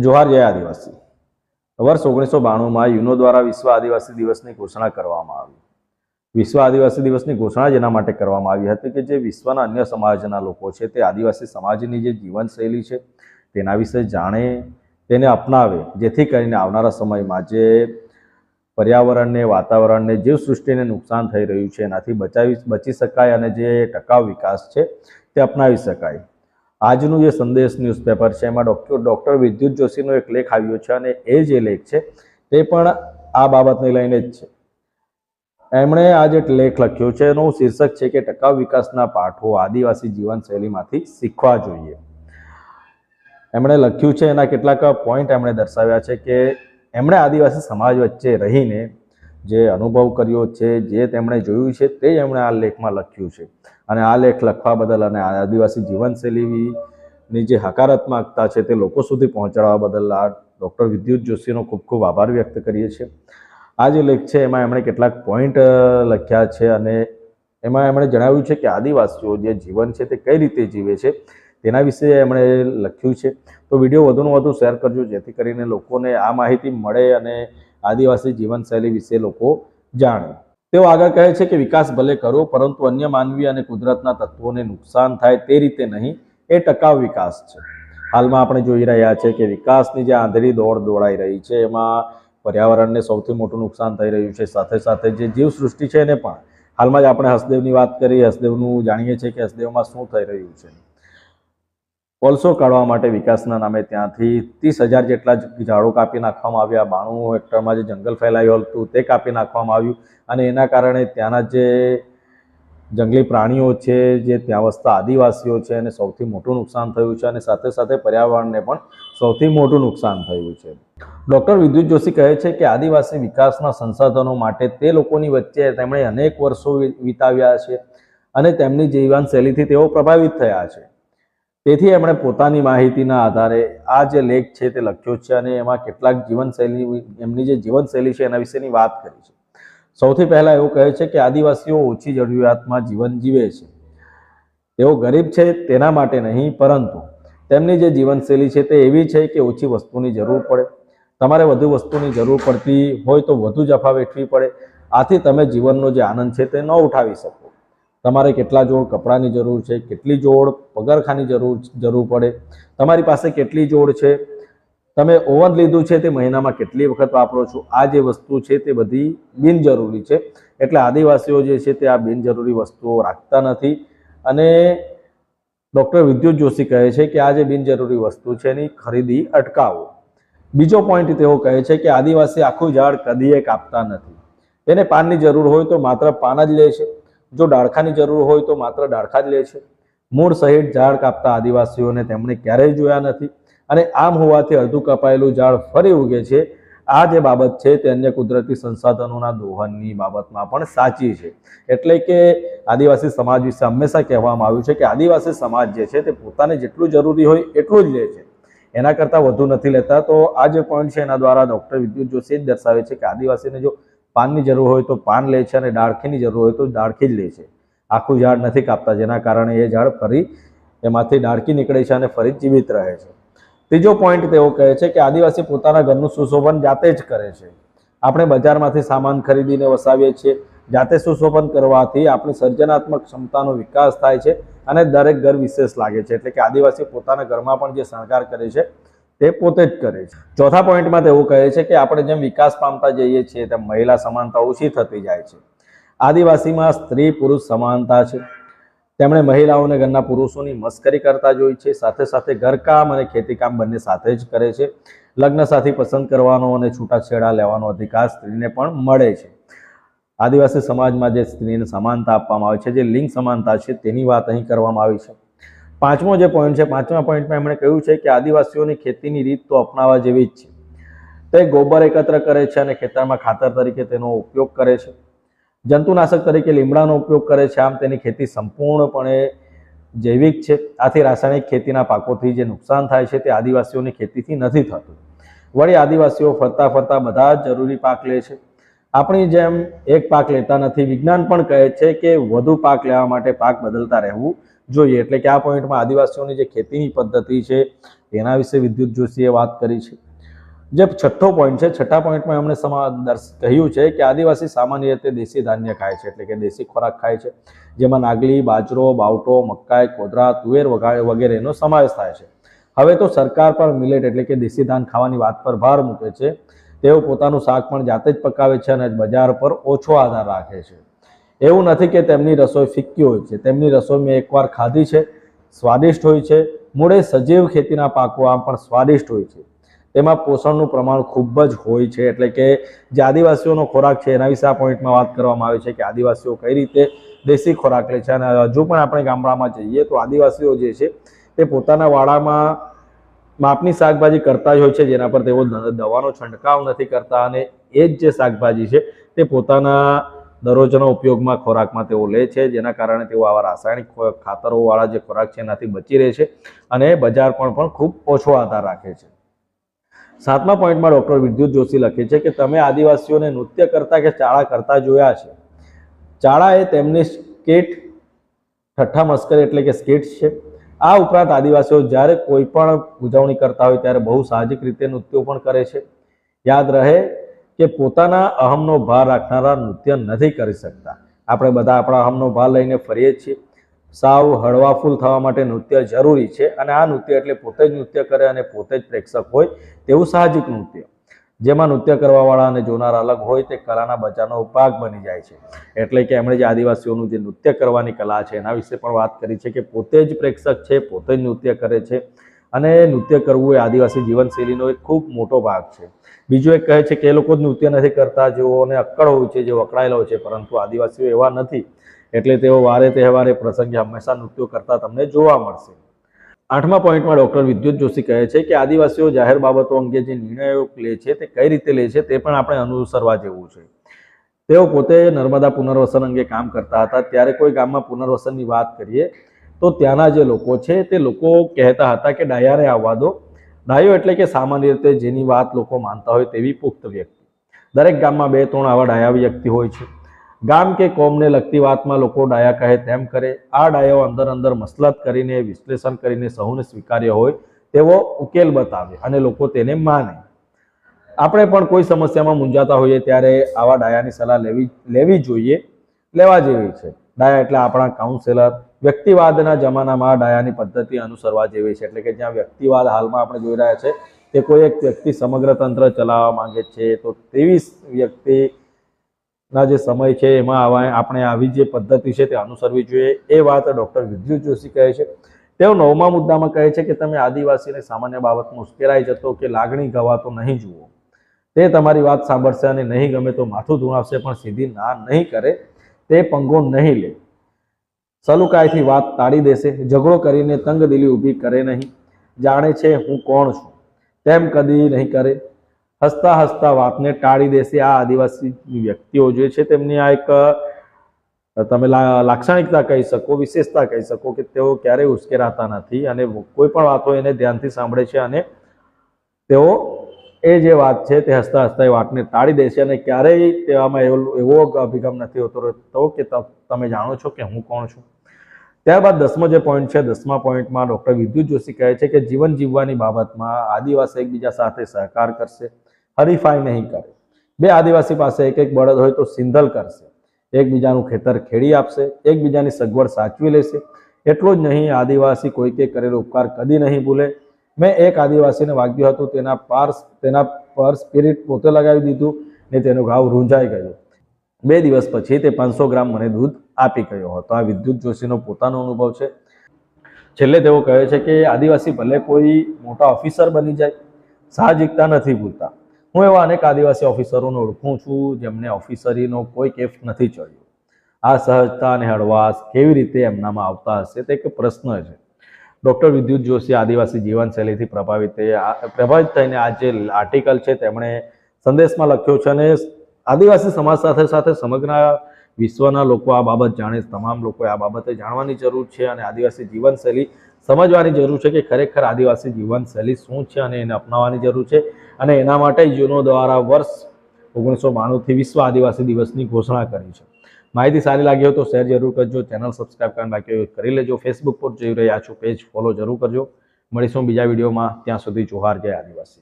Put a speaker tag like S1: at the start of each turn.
S1: જોહાર જય આદિવાસી. વર્ષ ઓગણીસો બાણુંમાં યુનો દ્વારા વિશ્વ આદિવાસી દિવસની ઘોષણા કરવામાં આવી. વિશ્વ આદિવાસી દિવસની ઘોષણા જેના માટે કરવામાં આવી હતી કે જે વિશ્વના અન્ય સમાજના લોકો છે, તે આદિવાસી સમાજની જે જીવનશૈલી છે, તેના વિશે જાણે, તેને અપનાવે, જેથી કરીને આવનારા સમયમાં જે પર્યાવરણને, વાતાવરણને, જીવસૃષ્ટિને નુકસાન થઈ રહ્યું છે, એનાથી બચાવી, બચી શકાય અને જે ટકાઉ વિકાસ છે, તે અપનાવી શકાય. આજનું જે સંદેશ ન્યૂઝપેપર છે, એમાં ડૉક્ટર ડૉક્ટર વિદ્યુત જોશીનો એક લેખ આવ્યો છે અને એ જે લેખ છે, તે પણ આ બાબતને લઈને જ છે. એમણે આ જે લેખ લખ્યો છે, એનું શીર્ષક છે કે ટકાઉ વિકાસના પાઠો આદિવાસી જીવનશૈલીમાંથી શીખવા જોઈએ. એમણે લખ્યું છે, એના કેટલાક પોઈન્ટ એમણે દર્શાવ્યા છે કે એમણે આદિવાસી સમાજ વચ્ચે રહીને જે અનુભવ કર્યો છે, જે તેમણે જોયું છે, તે એમણે આ લેખમાં લખ્યું છે. અને આ લેખ લખવા બદલ અને આદિવાસી જીવનશૈલીની જે હકારાત્મકતા છે તે લોકો સુધી પહોંચાડવા બદલ આ ડૉક્ટર વિદ્યુત જોશીનો ખૂબ ખૂબ આભાર વ્યક્ત કરીએ છીએ. આ જે લેખ છે, એમાં એમણે કેટલાક પોઈન્ટ લખ્યા છે અને એમાં એમણે જણાવ્યું છે કે આદિવાસીઓ જે જીવન છે તે કઈ રીતે જીવે છે, તેના વિશે એમણે લખ્યું છે. તો વીડિયો વધુને વધુ શેર કરજો, જેથી કરીને લોકોને આ માહિતી મળે અને આદિવાસી જીવનશૈલી વિશે લોકો જાણે. તેઓ આગળ કહે છે કે વિકાસ ભલે કરો, પરંતુ અન્ય માનવી અને કુદરતના તત્વોને નુકસાન થાય તે રીતે નહીં, એ ટકાઉ વિકાસ છે. હાલમાં આપણે જોઈ રહ્યા છે કે વિકાસની જે આંધળી દોડ દોડાઈ રહી છે, એમાં પર્યાવરણને સૌથી મોટું નુકસાન થઈ રહ્યું છે. સાથે સાથે જે જીવસૃષ્ટિ છે એને પણ. હાલમાં જ આપણે હસદેવની વાત કરી, હસદેવનું જાણીએ છીએ કે હસદેવમાં શું થઈ રહ્યું છે. કોલસો કાઢવા માટે વિકાસના નામે ત્યાંથી ત્રીસ હજાર જેટલા ઝાડો કાપી નાખવામાં આવ્યા. બાણું હેક્ટરમાં જે જંગલ ફેલાયું હતું તે કાપી નાખવામાં આવ્યું અને એના કારણે ત્યાંના જે જંગલી પ્રાણીઓ છે, જે ત્યાં વસતા આદિવાસીઓ છે, એને સૌથી મોટું નુકસાન થયું છે અને સાથે સાથે પર્યાવરણને પણ સૌથી મોટું નુકસાન થયું છે. ડૉક્ટર વિદ્યુત જોશી કહે છે કે આદિવાસી વિકાસના સંસાધનો માટે તે લોકોની વચ્ચે તેમણે અનેક વર્ષો વિતાવ્યા છે અને તેમની જીવનશૈલીથી તેઓ પ્રભાવિત થયા છે. તેથી એમણે પોતાની માહિતીના આધારે આ જે લેખ છે તે લખ્યો છે અને એમાં કેટલાક જીવનશૈલી એમની જે જીવનશૈલી છે એના વિશેની વાત કરી છે. સૌથી પહેલાં એવું કહે છે કે આદિવાસીઓ ઓછી જરૂરિયાતમાં જીવન જીવે છે. તેઓ ગરીબ છે તેના માટે નહીં, પરંતુ તેમની જે જીવનશૈલી છે તે એવી છે કે ઓછી વસ્તુની જરૂર પડે. તમારે વધુ વસ્તુની જરૂર પડતી હોય તો વધુ જફા વેઠવી પડે. આથી તમે જીવનનો જે આનંદ છે તે ન ઉઠાવી શકો. તમારે કેટલા જોડ કપડાની જરૂર છે, કેટલી જોડ પગરખાની જરૂર જરૂર પડે, તમારી પાસે કેટલી જોડ છે, તમે ઓવન લીધું છે તે મહિનામાં કેટલી વખત વાપરો છો, આ જે વસ્તુ છે તે બધી બિનજરૂરી છે. એટલે આદિવાસીઓ જે છે તે આ બિનજરૂરી વસ્તુઓ રાખતા નથી. અને ડૉક્ટર વિદ્યુત જોશી કહે છે કે આ જે બિનજરૂરી વસ્તુ છે એની ખરીદી અટકાવો. બીજો પોઈન્ટ તેઓ કહે છે કે આદિવાસી આખું ઝાડ કદીએ કાપતા નથી. તેને પાનની જરૂર હોય તો માત્ર પાન જ લે છે. જો ડાળખાની જરૂર હોય તો માત્ર ડાળખા જ લે છે. મૂળ સહિત ઝાડ કાપતા આદિવાસીઓને તેમણે ક્યારેય જોયા નથી અને આમ હોવાથી અડધું કપાયેલું ઝાડ ફરી ઉગે છે. આ જે બાબત છે તે અન્ય કુદરતી સંસાધનોના દોહનની બાબતમાં પણ સાચી છે. એટલે કે આદિવાસી સમાજ વિશે હંમેશા કહેવામાં આવ્યું છે કે આદિવાસી સમાજ જે છે તે પોતાને જેટલું જરૂરી હોય એટલું જ લે છે. એના કરતાં વધુ નથી લેતા તો આ જે પોઈન્ટ છે એના દ્વારા ડૉક્ટર વિદ્યુત જોશી દર્શાવે છે કે આદિવાસીને જો પાનની જરૂર હોય તો પાન લે છે અને ડાળખીની જરૂર હોય તો ડાળખી જ લે છે. આખું ઝાડ નથી કાપતા, જેના કારણે એ ઝાડ ફરી એમાંથી ડાળખી નીકળે છે અને ફરી જીવિત રહે છે. ત્રીજો પોઈન્ટ તેઓ કહે છે કે આદિવાસી પોતાના ઘરનું સુશોભન જાતે જ કરે છે. આપણે બજારમાંથી સામાન ખરીદીને વસાવીએ છીએ. જાતે સુશોભન કરવાથી આપણી સર્જનાત્મક ક્ષમતાનો વિકાસ થાય છે અને દરેક ઘર વિશેષ લાગે છે. એટલે કે આદિવાસી પોતાના ઘરમાં પણ જે શણગાર કરે છે તે પોતે જ કરે છે. ચોથા પોઈન્ટમાં તેવું કહે છે કે આપણે જેમ વિકાસ પામતા જઈએ છીએ તેમ મહિલા સમાનતા ઓછી થતી જાય છે. આદિવાસીમાં સ્ત્રી પુરુષ સમાનતા છે. તેમણે મહિલાઓને ઘરના પુરુષોની મસ્કરી કરતા જોઈ છે. સાથે સાથે ઘરકામ અને ખેતીકામ બંને સાથે જ કરે છે. લગ્ન સાથી પસંદ કરવાનો અને છૂટાછેડા લેવાનો અધિકાર સ્ત્રીને પણ મળે છે. આદિવાસી સમાજમાં જે સ્ત્રીને સમાનતા આપવામાં આવે છે, જે લિંગ સમાનતા છે, તેની વાત અહીં કરવામાં આવી છે. પાંચમો જે પોઈન્ટ છે, પાંચમા પોઈન્ટમાં એમણે કહ્યું છે કે આદિવાસીઓની ખેતીની રીત તો અપનાવવા જેવી જ છે. તે ગોબર એકત્ર કરે છે અને ખેતરમાં ખાતર તરીકે તેનો ઉપયોગ કરે છે. જંતુનાશક તરીકે લીમડાનો ઉપયોગ કરે છે. આમ તેની ખેતી સંપૂર્ણપણે જૈવિક છે. આથી રાસાયણિક ખેતીના પાકોથી જે નુકસાન થાય છે તે આદિવાસીઓની ખેતીથી નથી થતું. વળી આદિવાસીઓ ફરતા ફરતા બધા જ જરૂરી પાક લે છે. આપણી જેમ એક પાક લેતા નથી. વિજ્ઞાન પણ કહે છે કે વધુ પાક લેવા માટે પાક બદલતા રહેવું જોઈએ. એટલે કે આ પોઈન્ટમાં આદિવાસીઓની જે ખેતીની પદ્ધતિ છે, એના વિશે વિદ્યુત જોશીએ વાત કરી છે. જે છઠ્ઠો પોઈન્ટ છે, છઠ્ઠા પોઈન્ટમાં એમણે કહ્યું છે કે આદિવાસી સામાન્ય રીતે દેશી ધાન્ય ખાય છે, એટલે કે દેશી ખોરાક ખાય છે, જેમાં નાગલી, બાજરો, બાવટો, મકાઈ, કોદરા, તુવેર વગા- વગેરેનો સમાવેશ થાય છે. હવે તો સરકાર પણ મિલેટ એટલે કે દેશી ધાન ખાવાની વાત પર ભાર મૂકે છે. તેઓ પોતાનું શાક પણ જાતે જ પકાવે છે અને બજાર પર ઓછો આધાર રાખે છે. એવું નથી કે તેમની રસોઈ ફિક્કી હોય છે. તેમની રસોઈ મેં એકવાર ખાધી છે, સ્વાદિષ્ટ હોય છે. મૂળે સજીવ ખેતીના પાકો આમ પણ સ્વાદિષ્ટ હોય છે. તેમાં પોષણનું પ્રમાણ ખૂબ જ હોય છે. એટલે કે જે આદિવાસીઓનો ખોરાક છે, એના વિશે આ પોઈન્ટમાં વાત કરવામાં આવી છે કે આદિવાસીઓ કઈ રીતે દેશી ખોરાક લે છે. અને હજુ પણ આપણે ગામડામાં જઈએ તો આદિવાસીઓ જે છે, તે પોતાના વાડામાં માપની શાકભાજી કરતા જ હોય છે, જેના પર તેઓ દવાનો છંટકાવ નથી કરતા. અને એ જ જે શાકભાજી છે, તે પોતાના દરરોજના ઉપયોગમાં ખોરાકમાં તેઓ લે છે, જેના કારણે તેઓ આવા રાસાયણિક ખાતરોવાળા જે ખોરાક છે એનાથી બચી રહે છે અને બજાર પણ પણ ખૂબ ઓછો આધાર રાખે છે. સાતમા પોઈન્ટમાં ડૉક્ટર વિદ્યુત જોશી લખે છે કે તમે આદિવાસીઓને નૃત્ય કરતા કે ચાળા કરતા જોયા છે? ચાળા એ તેમની સ્કેટ, ઠઠ્ઠા મસ્કર એટલે કે સ્કેટ્સ છે. આ ઉપરાંત આદિવાસીઓ જ્યારે કોઈ પણ ઉજવણી કરતા હોય ત્યારે બહુ સાહજિક રીતે નૃત્યો પણ કરે છે. યાદ રહે કે પોતાના અહમનો ભાર રાખનારા નૃત્ય નથી કરી શકતા. આપણે બધા આપણા અહમનો ભાર લઈને ફરીએ છીએ. સાવ હળવાફૂલ થવા માટે નૃત્ય જરૂરી છે અને આ નૃત્ય એટલે પોતે જ નૃત્ય કરે અને પોતે જ પ્રેક્ષક હોય તેવું સાહજિક નૃત્ય. જેમાં નૃત્ય કરવાવાળા અને જોનાર અલગ હોય તે કલાના બચાવનો ભાગ બની જાય છે. એટલે કે એમણે જે આદિવાસીઓનું જે નૃત્ય કરવાની કલા છે એના વિશે પણ વાત કરી છે કે પોતે જ પ્રેક્ષક છે, પોતે જ નૃત્ય કરે છે. અને નૃત્ય કરવું એ આદિવાસી જીવનશૈલીનો એક ખૂબ મોટો ભાગ છે. બીજું એક કહે છે કે એ લોકો જ નૃત્ય નથી કરતા જેઓને અક્કડ હોય છે જે વકળાયેલા હોય છે, પરંતુ આદિવાસીઓ એવા નથી. એટલે તેઓ વારે તહેવારે પ્રસંગે હંમેશા નૃત્યો કરતા તમને જોવા મળશે. આઠમા પોઈન્ટમાં ડૉક્ટર વિદ્યુત જોશી કહે છે કે આદિવાસીઓ જાહેર બાબતો અંગે જે નિર્ણયો લે છે તે કઈ રીતે લે છે તે પણ આપણે અનુસરવા જેવું છે. તેઓ પોતે નર્મદા પુનર્વસન અંગે કામ કરતા હતા. ત્યારે કોઈ ગામમાં પુનર્વસનની વાત કરીએ તો ત્યાંના જે લોકો છે, તે લોકો કહેતા હતા કે ડાયાને આવવા દો. ડાયો એટલે કે સામાન્ય રીતે જેની વાત લોકો માનતા હોય તેવી પુખ્ત વ્યક્તિ. દરેક ગામમાં બે ત્રણ આવા ડાયા વ્યક્તિ હોય છે. ગામ કે કોમને લગતી વાતમાં લોકો ડાયા કહે તેમ કરે. આ ડાયો અંદર અંદર મસલત કરીને, વિશ્લેષણ કરીને સહુને સ્વીકાર્ય હોય તેવો ઉકેલ બતાવે અને લોકો તેને માને. આપણે પણ કોઈ સમસ્યામાં મૂંઝાતા હોઈએ ત્યારે આવા ડાયાની સલાહ લેવી લેવી જોઈએ, લેવા જેવી છે. ડાયા એટલે આપણા કાઉન્સેલર વ્યક્તિવાદના જમાનામાં ડાયાની પદ્ધતિ અનુસરવા જેવી છે. એટલે કે જ્યાં વ્યક્તિવાદ હાલમાં આપણે જોઈ રહ્યા છે તે કોઈ એક વ્યક્તિ સમગ્ર તંત્ર ચલાવવા માંગે છે, તો તેવી વ્યક્તિ ના જે સમય છે એમાં આવા આપણે આવી જે પદ્ધતિ છે તે અનુસરવી જોઈએ. એ વાત ડૉક્ટર વિદ્યુત જોશી કહે છે. તેઓ નવમા મુદ્દામાં કહે છે કે તમે આદિવાસીને સામાન્ય બાબતમાં ઉશ્કેરાઈ જતો કે લાગણી ગવાતો નહીં જુઓ. તે તમારી વાત સાંભળશે અને નહીં ગમે તો માથું ધુણાવશે, પણ સીધી ના નહીં કરે. તે પંગો નહીં લે. સલુકાઈથી વાત ટાળી દેશે, ઝઘડો કરીને તંગદિલી ઊભી કરે નહીં. જાણે છે હું કોણ છું, તેમ કદી નહીં કરે. હસતા હસતા વાતને ટાળી દેશે આ આદિવાસી વ્યક્તિઓ. જે છે તેમની આ એક તમે લાક્ષણિકતા કહી શકો, વિશેષતા કહી શકો કે તેઓ ક્યારેય ઉશ્કેરાતા નથી અને કોઈ પણ વાતો એને ધ્યાનથી સાંભળે છે અને તેઓ એ જે વાત છે તે હસતા હસતા એ વાતને ટાળી દે છે અને ક્યારેય તેવામાં એવો એવો અભિગમ નથી હોતો રહેતો કે તમે જાણો છો કે હું કોણ છું? ત્યારબાદ દસમો જે પોઈન્ટ છે, દસમા પોઈન્ટમાં ડૉક્ટર વિદ્યુત જોશી કહે છે કે જીવન જીવવાની બાબતમાં આદિવાસી એકબીજા સાથે સહકાર કરશે, હરીફાઈ નહીં કરે. બે આદિવાસી પાસે એક એક બળદ હોય તો સિંધલ કરશે. એકબીજાનું ખેતર ખેડી આપશે, એકબીજાની સગવડ સાચવી લેશે. એટલું જ નહીં, આદિવાસી કોઈકે કરેલો ઉપકાર કદી નહીં ભૂલે. મેં એક આદિવાસીને વાગ્યું હતું, તેના પાર તેના પર સ્પિરિટ પોતે લગાવી દીધું ને તેનો ઘાવ રૂંઝાઈ ગયો. બે દિવસ પછી તે પાંચસો ગ્રામ મને દૂધ આપી ગયો હતો. આ વિદ્યુત જોશીનો પોતાનો અનુભવ છે. છેલ્લે તેઓ કહે છે કે આદિવાસી ભલે કોઈ મોટા ઓફિસર બની જાય, સાહજિકતા નથી ભૂલતા. હું એવા અનેક આદિવાસી ઓફિસરોને ઓળખું છું જેમને ઓફિસરીનો કોઈ કેફ નથી ચડ્યો. આ સહજતા અને હળવાશ કેવી રીતે એમનામાં આવતા હશે તે એક પ્રશ્ન છે. ડૉક્ટર વિદ્યુત જોશી આદિવાસી જીવનશૈલીથી પ્રભાવિત પ્રભાવિત થઈને આ જે આર્ટિકલ છે તેમણે સંદેશમાં લખ્યો છે અને આદિવાસી સમાજ સાથે સાથે સમગ્ર વિશ્વના લોકો આ બાબત જાણે તમામ લોકોએ આ બાબતે જાણવાની જરૂર છે અને આદિવાસી જીવનશૈલી સમજવાની જરૂર છે કે ખરેખર આદિવાસી જીવનશૈલી શું છે અને એને અપનાવવાની જરૂર છે અને એના માટે યુનો દ્વારા વર્ષ ઓગણીસો બાણુંથી વિશ્વ આદિવાસી દિવસની ઘોષણા કરી છે. માહિતી સારી લાગી હોય તો શેર જરૂર કરજો. ચેનલ સબસ્ક્રાઇબ કરવાનું બાકી કરી લેજો. ફેસબુક પર જોઈ રહ્યા છો પેજ ફોલો જરૂર કરજો. મળીશું બીજા વિડીયોમાં ત્યાં સુધી જોહાર જય આદિવાસી.